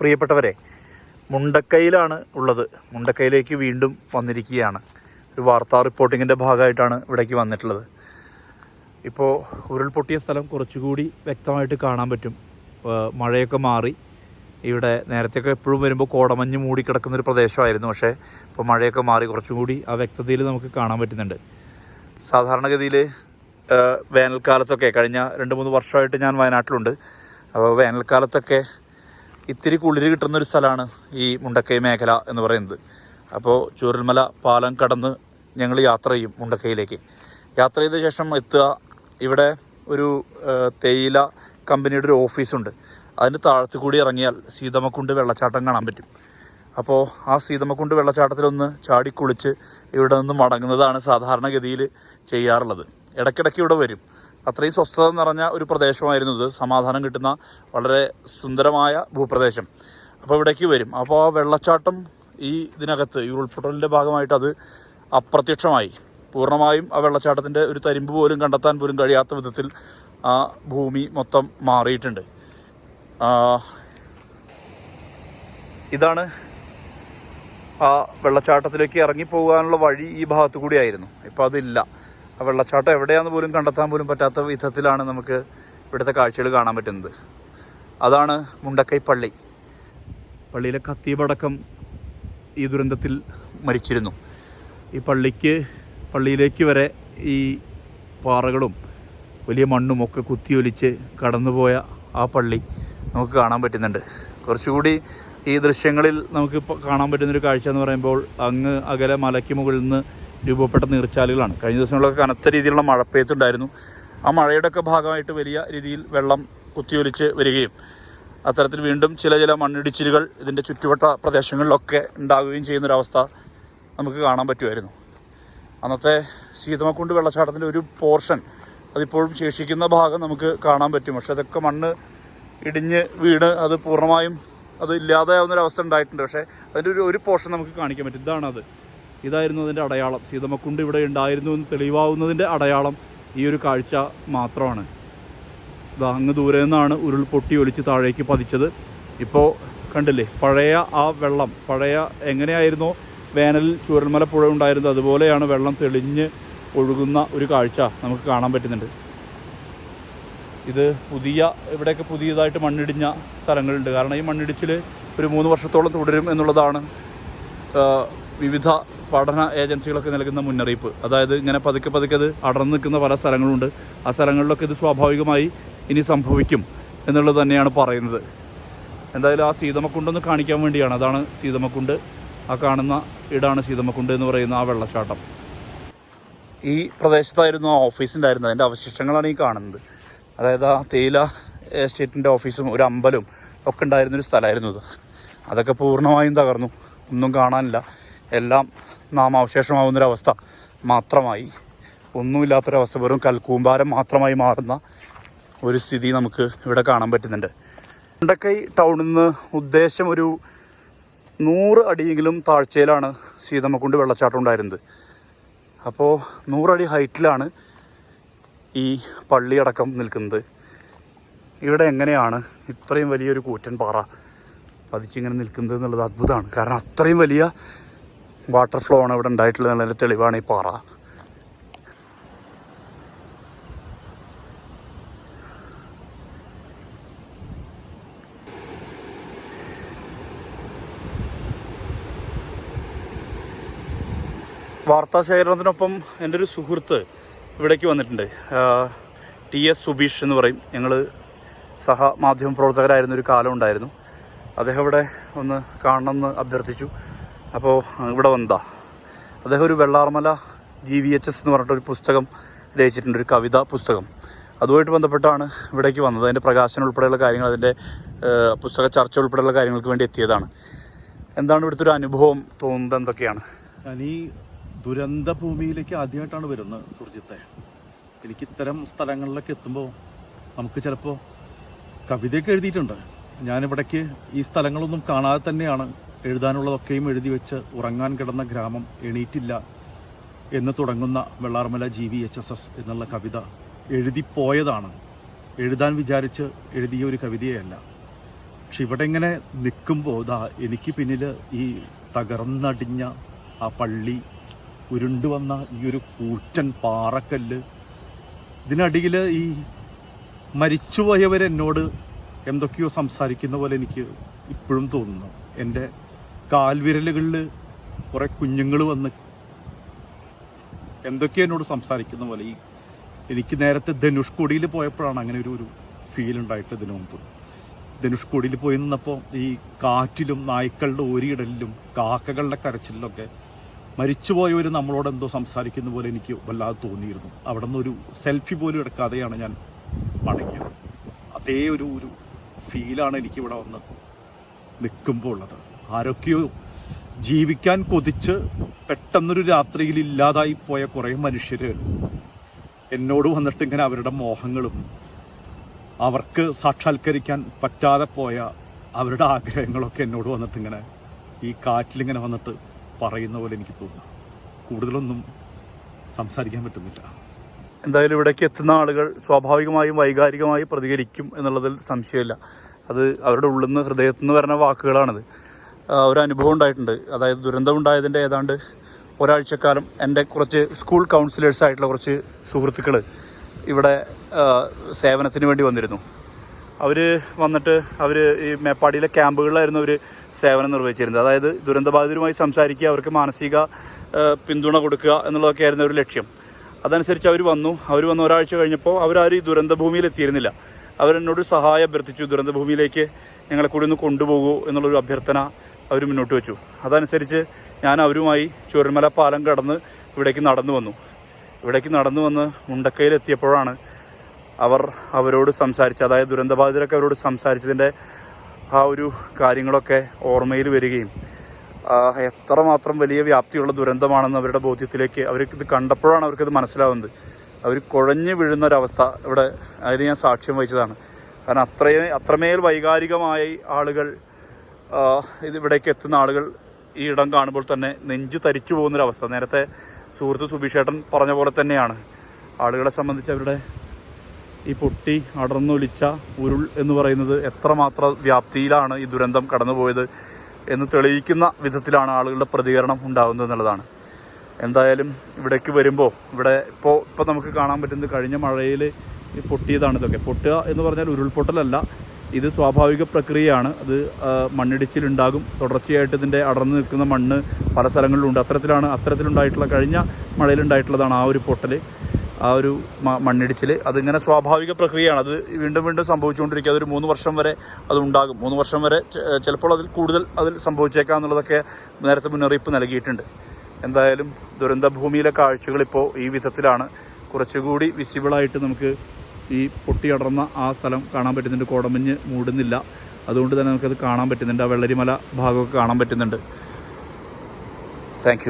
പ്രിയപ്പെട്ടവരെ മുണ്ടക്കൈയിലാണ് ഉള്ളത്. മുണ്ടക്കൈയിലേക്ക് വീണ്ടും വന്നിരിക്കുകയാണ്. ഒരു വാർത്താ റിപ്പോർട്ടിങ്ങിന്റെ ഭാഗമായിട്ടാണ് ഇവിടേക്ക് വന്നിട്ടുള്ളത്. ഇപ്പോൾ ഉരുൾപൊട്ടിയ സ്ഥലം കുറച്ചുകൂടി വ്യക്തമായിട്ട് കാണാൻ പറ്റും. മഴയൊക്കെ മാറി. ഇവിടെ നേരത്തെയൊക്കെ എപ്പോഴും വരുമ്പോൾ കോടമഞ്ഞ് മൂടിക്കിടക്കുന്നൊരു പ്രദേശമായിരുന്നു. പക്ഷേ ഇപ്പോൾ മഴയൊക്കെ മാറി കുറച്ചും കൂടി ആ വ്യക്തതയിൽ നമുക്ക് കാണാൻ പറ്റുന്നുണ്ട്. സാധാരണഗതിയിൽ വേനൽക്കാലത്തൊക്കെ കഴിഞ്ഞ രണ്ട് മൂന്ന് വർഷമായിട്ട് ഞാൻ വയനാട്ടിലുണ്ട്. അപ്പോൾ വേനൽക്കാലത്തൊക്കെ ഇത്തിരി കുളിര് കിട്ടുന്ന ഒരു സ്ഥലമാണ് ഈ മുണ്ടക്കൈ മേഖല എന്ന് പറയുന്നത്. അപ്പോൾ ചൂരൽമല പാലം കടന്ന് ഞങ്ങൾ യാത്ര ചെയ്യും മുണ്ടക്കൈയിലേക്ക്. യാത്ര ചെയ്ത ശേഷം എത്തുക. ഇവിടെ ഒരു തേയില കമ്പനിയുടെ ഒരു ഓഫീസുണ്ട്. അതിന് താഴത്തു കൂടി ഇറങ്ങിയാൽ സീതമ്മക്കുണ്ട് വെള്ളച്ചാട്ടം കാണാൻ പറ്റും. അപ്പോൾ ആ സീതമ്മക്കുണ്ട് വെള്ളച്ചാട്ടത്തിലൊന്ന് ചാടി കുളിച്ച് ഇവിടെ നിന്ന് മടങ്ങുന്നതാണ് സാധാരണഗതിയിൽ ചെയ്യാറുള്ളത്. ഇടയ്ക്കിടയ്ക്ക് ഇവിടെ വരും. അത്രയും സ്വസ്ഥത നിറഞ്ഞ ഒരു പ്രദേശമായിരുന്നു ഇത്. സമാധാനം കിട്ടുന്ന വളരെ സുന്ദരമായ ഭൂപ്രദേശം. അപ്പോൾ ഇവിടേക്ക് വരും. അപ്പോൾ ആ വെള്ളച്ചാട്ടം ഈ ഇതിനകത്ത് ഈ ഉൾപ്പെടലിന്റെ ഭാഗമായിട്ട് അത് അപ്രത്യക്ഷമായി. പൂർണമായും ആ വെള്ളച്ചാട്ടത്തിന്റെ ഒരു തരിമ്പ് പോലും കണ്ടെത്താൻ പോലും കഴിയാത്ത വിധത്തിൽ ആ ഭൂമി മൊത്തം മാറിയിട്ടുണ്ട്. ഇതാണ് ആ വെള്ളച്ചാട്ടത്തിലേക്ക് ഇറങ്ങിപ്പോകാനുള്ള വഴി ഈ ഭാഗത്തു കൂടിയായിരുന്നു. ഇപ്പോൾ അതില്ല. ആ വെള്ളച്ചാട്ടം എവിടെയാണെന്ന് പോലും കണ്ടെത്താൻ പോലും പറ്റാത്ത വിധത്തിലാണ് നമുക്ക് ഇവിടുത്തെ കാഴ്ചകൾ കാണാൻ പറ്റുന്നത്. അതാണ് മുണ്ടക്കൈ പള്ളി. പള്ളിയിലെ കത്തീബടക്കം ഈ ദുരന്തത്തിൽ മരിച്ചിരുന്നു. ഈ പള്ളിക്ക് പള്ളിയിലേക്ക് വരെ ഈ പാറകളും വലിയ മണ്ണും ഒക്കെ കുത്തിയൊലിച്ച് കടന്നുപോയ ആ പള്ളി നമുക്ക് കാണാൻ പറ്റുന്നുണ്ട്. കുറച്ചുകൂടി ഈ ദൃശ്യങ്ങളിൽ നമുക്ക് കാണാൻ പറ്റുന്നൊരു കാഴ്ച എന്ന് പറയുമ്പോൾ അങ്ങ് അകലെ മലയ്ക്ക് മുകളിൽ നിന്ന് രൂപപ്പെട്ട നീർച്ചാലുകളാണ്. കഴിഞ്ഞ ദിവസങ്ങളിലൊക്കെ കനത്ത രീതിയിലുള്ള മഴപ്പെയ്ത്തുണ്ടായിരുന്നു ആ മഴയുടെയൊക്കെ ഭാഗമായിട്ട് വലിയ രീതിയിൽ വെള്ളം കുത്തിയൊലിച്ച് വരികയും അത്തരത്തിൽ വീണ്ടും ചില ചില മണ്ണിടിച്ചിലുകൾ ഇതിന്റെ ചുറ്റുവട്ട പ്രദേശങ്ങളിലൊക്കെ ഉണ്ടാകുകയും ചെയ്യുന്നൊരവസ്ഥ നമുക്ക് കാണാൻ പറ്റുമായിരുന്നു. അന്നത്തെ സീതമക്കുണ്ട് വെള്ളച്ചാട്ടത്തിന്റെ ഒരു പോർഷൻ അതിപ്പോഴും ശേഷിക്കുന്ന ഭാഗം നമുക്ക് കാണാൻ പറ്റും. പക്ഷെ അതൊക്കെ മണ്ണ് ഇടിഞ്ഞ് വീണ് അത് പൂർണമായും അത് ഇല്ലാതെ ഒരു അവസ്ഥ ഉണ്ടായിട്ടുണ്ട്. പക്ഷേ അതിന്റെ ഒരു ഒരു പോർഷൻ നമുക്ക് കാണിക്കാൻ പറ്റും. ഇതാണത്. ഇതായിരുന്നു അതിന്റെ അടയാളം. സീതമ്മക്കുണ്ട് ഇവിടെ ഉണ്ടായിരുന്നു എന്ന് തെളിവാവുന്നതിന്റെ അടയാളം ഈ ഒരു കാഴ്ച മാത്രമാണ്. ഇതാ അങ്ങ് ദൂരെ നിന്നാണ് ഉരുൾപൊട്ടി ഒലിച്ച് താഴേക്ക് പതിച്ചത്. ഇപ്പോൾ കണ്ടില്ലേ പഴയ ആ വെള്ളം പഴയ എങ്ങനെയായിരുന്നോ വേനലിൽ ചൂരൽമല പുഴ ഉണ്ടായിരുന്നത്? അതുപോലെയാണ് വെള്ളം തെളിഞ്ഞ് ഒഴുകുന്ന ഒരു കാഴ്ച നമുക്ക് കാണാൻ പറ്റുന്നുണ്ട്. ഇത് പുതിയ ഇവിടെയൊക്കെ പുതിയതായിട്ട് മണ്ണിടിഞ്ഞ സ്ഥലങ്ങളുണ്ട്. കാരണം ഈ മണ്ണിടിച്ചിൽ ഒരു മൂന്ന് വർഷത്തോളം തുടരും എന്നുള്ളതാണ് വിവിധ പഠന ഏജൻസികളൊക്കെ നൽകുന്ന മുന്നറിയിപ്പ്. അതായത് ഇങ്ങനെ പതുക്കെ പതുക്കെ അത് അടർന്നു നിൽക്കുന്ന പല സ്ഥലങ്ങളുണ്ട്. ആ സ്ഥലങ്ങളിലൊക്കെ ഇത് സ്വാഭാവികമായി ഇനി സംഭവിക്കും എന്നുള്ളത് തന്നെയാണ് പറയുന്നത്. എന്തായാലും ആ സീതമക്കുണ്ടൊന്ന് കാണിക്കാൻ വേണ്ടിയാണ്. അതാണ് സീതമക്കുണ്ട് ആ കാണുന്ന ഇടാണ് സീതമക്കുണ്ട് എന്ന് പറയുന്ന ആ വെള്ളച്ചാട്ടം. ഈ പ്രദേശത്തായിരുന്നു ആ ഓഫീസുണ്ടായിരുന്നത് അതിന്റെ അവശിഷ്ടങ്ങളാണ് ഈ കാണുന്നത്. അതായത് ആ തേയില എസ്റ്റേറ്റിന്റെ ഓഫീസും ഒരു അമ്പലും ഒക്കെ ഉണ്ടായിരുന്നൊരു സ്ഥലമായിരുന്നു ഇത് അതൊക്കെ പൂർണമായും തകർന്നു. ഒന്നും കാണാനില്ല. എല്ലാം നാം അവശേഷമാവുന്നൊരവസ്ഥ മാത്രമായി. ഒന്നുമില്ലാത്തൊരവസ്ഥ വെറും കൽക്കൂമ്പാരം മാത്രമായി മാറുന്ന ഒരു സ്ഥിതി നമുക്ക് ഇവിടെ കാണാൻ പറ്റുന്നുണ്ട്. മുണ്ടക്കൈ ടൗണിൽ നിന്ന് ഉദ്ദേശം ഒരു നൂറ് അടിയെങ്കിലും താഴ്ചയിലാണ് സീതമ്മക്കുണ്ട് വെള്ളച്ചാട്ടം ഉണ്ടായിരുന്നത്. അപ്പോൾ നൂറടി ഹൈറ്റിലാണ് ഈ പള്ളിയടക്കം നിൽക്കുന്നത്. ഇവിടെ എങ്ങനെയാണ് ഇത്രയും വലിയൊരു കൂറ്റൻ പാറ പതിച്ചിങ്ങനെ നിൽക്കുന്നത് എന്നുള്ളത് അത്ഭുതമാണ്. കാരണം അത്രയും വലിയ വാട്ടർ ഫ്ലോ ആണ് ഇവിടെ ഉണ്ടായിട്ടുള്ളത്. നല്ല തെളിവാണ് ഈ പാറ. വാർത്താ ശേഖരണത്തിനൊപ്പം എന്റെ ഒരു സുഹൃത്ത് ഇവിടേക്ക് വന്നിട്ടുണ്ട്. ടി എസ് സുബീഷ് എന്ന് പറയും. ഞങ്ങൾ സഹ മാധ്യമ പ്രവർത്തകരായിരുന്ന ഒരു കാലം ഉണ്ടായിരുന്നു. അദ്ദേഹം ഇവിടെ ഒന്ന് കാണണമെന്ന് അഭ്യർത്ഥിച്ചു. അപ്പോൾ ഇവിടെ വന്നതാ. അദ്ദേഹം ഒരു Vellarmala G V H S എന്ന് പറഞ്ഞിട്ടൊരു പുസ്തകം രചിച്ചിട്ടുണ്ട് ഒരു കവിത പുസ്തകം. അതുമായിട്ട് ബന്ധപ്പെട്ടാണ് ഇവിടേക്ക് വന്നത്. അതിന്റെ പ്രകാശനം ഉൾപ്പെടെയുള്ള കാര്യങ്ങൾ അതിന്റെ പുസ്തക ചർച്ച ഉൾപ്പെടെയുള്ള കാര്യങ്ങൾക്ക് വേണ്ടി എത്തിയതാണ്. എന്താണ് ഇവിടുത്തെ ഒരു അനുഭവം തോന്നുന്നത് എന്തൊക്കെയാണ്? ഈ ദുരന്ത ഭൂമിയിലേക്ക് ആദ്യമായിട്ടാണ് വരുന്നത് സുർജിത്തെ. എനിക്ക് ഇത്തരം സ്ഥലങ്ങളിലൊക്കെ എത്തുമ്പോൾ നമുക്ക് ചിലപ്പോൾ കവിതയൊക്കെ എഴുതിയിട്ടുണ്ട്. ഞാനിവിടേക്ക് ഈ സ്ഥലങ്ങളൊന്നും കാണാതെ തന്നെയാണ് എഴുതാനുള്ളതൊക്കെയും എഴുതി വെച്ച് ഉറങ്ങാൻ കിടന്ന ഗ്രാമം എണീറ്റില്ല എന്ന് തുടങ്ങുന്ന Vellarmala G V H S S എന്നുള്ള കവിത എഴുതിപ്പോയതാണ് എഴുതാൻ വിചാരിച്ച് എഴുതിയ ഒരു കവിതയല്ല. പക്ഷെ ഇവിടെ ഇങ്ങനെ നിൽക്കുമ്പോൾ ഇതാ എനിക്ക് പിന്നിൽ ഈ തകർന്നടിഞ്ഞ ആ പള്ളി ഉരുണ്ടുവന്ന ഈ ഒരു കൂറ്റൻ പാറക്കല്ല് ഇതിനടിയിൽ ഈ മരിച്ചുപോയവരെന്നോട് എന്തൊക്കെയോ സംസാരിക്കുന്ന പോലെ എനിക്ക് ഇപ്പോഴും തോന്നുന്നു. എന്റെ കാൽവിരലുകളിൽ കുറേ കുഞ്ഞുങ്ങൾ വന്ന് എന്തൊക്കെയോ എന്നോട് സംസാരിക്കുന്ന പോലെ ഈ എനിക്ക് നേരത്തെ ധനുഷ്കോടിയിൽ പോയപ്പോഴാണ് അങ്ങനെ ഒരു ഒരു ഫീൽ ഉണ്ടായിട്ട് ഇതിനു മുമ്പ്. ധനുഷ്കോടിയിൽ പോയി നിന്നപ്പോൾ ഈ കാറ്റിലും നായ്ക്കളുടെ ഓരിയിടലിലും കാക്കകളുടെ കരച്ചിലൊക്കെ മരിച്ചുപോയവർ നമ്മളോട് എന്തോ സംസാരിക്കുന്ന പോലെ എനിക്ക് വല്ലാതെ തോന്നിയിരുന്നു. അവിടെ നിന്നൊരു സെൽഫി പോലും എടുക്കാതെയാണ് ഞാൻ മടങ്ങിയത്. അതേ ഒരു ഒരു ഫീലാണ് എനിക്കിവിടെ വന്ന് നിൽക്കുമ്പോൾ ഉള്ളത്. ആരൊക്കെയോ ജീവിക്കാൻ കൊതിച്ച് പെട്ടെന്നൊരു രാത്രിയിൽ ഇല്ലാതായി പോയ കുറേ മനുഷ്യർ എന്നോട് വന്നിട്ട് ഇങ്ങനെ അവരുടെ മോഹങ്ങളും അവർക്ക് സാക്ഷാത്കരിക്കാൻ പറ്റാതെ പോയ അവരുടെ ആഗ്രഹങ്ങളൊക്കെ എന്നോട് വന്നിട്ട് ഇങ്ങനെ ഈ കാറ്റിലിങ്ങനെ വന്നിട്ട് പറയുന്ന പോലെ എനിക്ക് തോന്നുന്നു. കൂടുതലൊന്നും സംസാരിക്കാൻ പറ്റുന്നില്ല. എന്തായാലും ഇവിടേക്ക് എത്തുന്ന ആളുകൾ സ്വാഭാവികമായും വൈകാരികമായി പ്രതികരിക്കും എന്നുള്ളതിൽ സംശയമില്ല. അത് അവരുടെ ഉള്ളിൽ നിന്ന് ഹൃദയത്തിൽ നിന്ന് വരുന്ന വാക്കുകളാണിത്. ഒരു അനുഭവം ഉണ്ടായിട്ടുണ്ട്. അതായത് ദുരന്തം ഉണ്ടായതിന്റെ ഏതാണ്ട് ഒരാഴ്ചക്കാലം എന്റെ കുറച്ച് സ്കൂൾ കൗൺസിലേഴ്സ് ആയിട്ടുള്ള കുറച്ച് സുഹൃത്തുക്കൾ ഇവിടെ സേവനത്തിന് വേണ്ടി വന്നിരുന്നു. അവർ വന്നിട്ട് അവർ ഈ മേപ്പാടിയിലെ ക്യാമ്പുകളിലായിരുന്നു അവർ സേവനം നിർവഹിച്ചിരുന്നത്. അതായത് ദുരന്തബാധിതരുമായി സംസാരിക്കുക അവർക്ക് മാനസിക പിന്തുണ കൊടുക്കുക എന്നുള്ളതൊക്കെ ആയിരുന്നു ഒരു ലക്ഷ്യം. അതനുസരിച്ച് അവർ വന്നു. അവർ വന്ന ഒരാഴ്ച കഴിഞ്ഞപ്പോൾ അവരാരും ഈ ദുരന്തഭൂമിയിൽ എത്തിയിരുന്നില്ല. അവരെന്നോട് സഹായം അഭ്യർത്ഥിച്ചു. ദുരന്തഭൂമിയിലേക്ക് ഞങ്ങളെ കൂടി ഒന്ന് കൊണ്ടുപോകൂ എന്നുള്ളൊരു അഭ്യർത്ഥന അവർ മുന്നോട്ട് വെച്ചു. അതനുസരിച്ച് ഞാൻ അവരുമായി ചുരമല പാലം കടന്ന് ഇവിടേക്ക് നടന്നു വന്നു. ഇവിടേക്ക് നടന്നു വന്ന് മുണ്ടക്കയിലെത്തിയപ്പോഴാണ് അവർ അവരോട് സംസാരിച്ച അതായത് ദുരന്തബാധിതരൊക്കെ അവരോട് സംസാരിച്ചതിന്റെ ആ ഒരു കാര്യങ്ങളൊക്കെ ഓർമ്മയിൽ വരികയും എത്രമാത്രം വലിയ വ്യാപ്തിയുള്ള ദുരന്തമാണെന്ന് അവരുടെ ബോധ്യത്തിലേക്ക് അവർക്ക് ഇത് കണ്ടപ്പോഴാണ് അവർക്കിത് മനസ്സിലാവുന്നത്. അവർ കുഴഞ്ഞു വീഴുന്നൊരവസ്ഥ ഇവിടെ അതിന് ഞാൻ സാക്ഷ്യം വഹിച്ചതാണ്. കാരണം അത്രയും അത്രമേൽ വൈകാരികമായി ആളുകൾ ഇത് ഇവിടേക്ക് എത്തുന്ന ആളുകൾ ഈ ഇടം കാണുമ്പോൾ തന്നെ നെഞ്ചു തരിച്ചു പോകുന്നൊരവസ്ഥ. നേരത്തെ സുഹൃത്ത് സുബിഷേട്ടൻ പറഞ്ഞ പോലെ തന്നെയാണ്. ആളുകളെ സംബന്ധിച്ച് അവരുടെ ഈ പൊട്ടി അടർന്നൊലിച്ച ഉരുൾ എന്ന് പറയുന്നത് എത്രമാത്രം വ്യാപ്തിയിലാണ് ഈ ദുരന്തം കടന്നുപോയത് എന്ന് തെളിയിക്കുന്ന വിധത്തിലാണ് ആളുകളുടെ പ്രതികരണം ഉണ്ടാകുന്നത് എന്നുള്ളതാണ്. എന്തായാലും ഇവിടേക്ക് വരുമ്പോൾ ഇവിടെ ഇപ്പോൾ ഇപ്പോൾ നമുക്ക് കാണാൻ പറ്റുന്നത് കഴിഞ്ഞ മഴയിൽ ഈ പൊട്ടിയതാണ് ഇതൊക്കെ. പൊട്ടുക എന്ന് പറഞ്ഞാൽ ഉരുൾപൊട്ടലല്ല. ഇത് സ്വാഭാവിക പ്രക്രിയയാണ്. അത് മണ്ണിടിച്ചിലുണ്ടാകും. തുടർച്ചയായിട്ട് ഇതിന്റെ അടർന്നു നിൽക്കുന്ന മണ്ണ് പല സ്ഥലങ്ങളിലുണ്ട്. അത്തരത്തിലാണ് അത്തരത്തിലുണ്ടായിട്ടുള്ള കഴിഞ്ഞ മഴയിലുണ്ടായിട്ടുള്ളതാണ് ആ ഒരു പൊട്ടൽ ആ ഒരു മണ്ണിടിച്ചിൽ അതിങ്ങനെ സ്വാഭാവിക പ്രക്രിയയാണ്. അത് വീണ്ടും വീണ്ടും സംഭവിച്ചുകൊണ്ടിരിക്കുക അതൊരു മൂന്ന് വർഷം വരെ അത് ഉണ്ടാകും. മൂന്ന് വർഷം വരെ ചിലപ്പോൾ അതിൽ കൂടുതൽ അതിൽ സംഭവിച്ചേക്കാം എന്നുള്ളതൊക്കെ നേരത്തെ മുന്നറിയിപ്പ് നൽകിയിട്ടുണ്ട്. എന്തായാലും ദുരന്തഭൂമിയിലെ കാഴ്ചകൾ ഇപ്പോൾ ഈ വിധത്തിലാണ്. കുറച്ചുകൂടി വിസിബിളായിട്ട് നമുക്ക് ഈ പൊട്ടിയടർന്ന ആ സ്ഥലം കാണാൻ പറ്റുന്നുണ്ട്. കോടമഞ്ഞ് മൂടുന്നില്ല. അതുകൊണ്ട് തന്നെ നമുക്കത് കാണാൻ പറ്റുന്നുണ്ട്. ആ വെള്ളരിമല ഭാഗമൊക്കെ കാണാൻ പറ്റുന്നുണ്ട്. താങ്ക്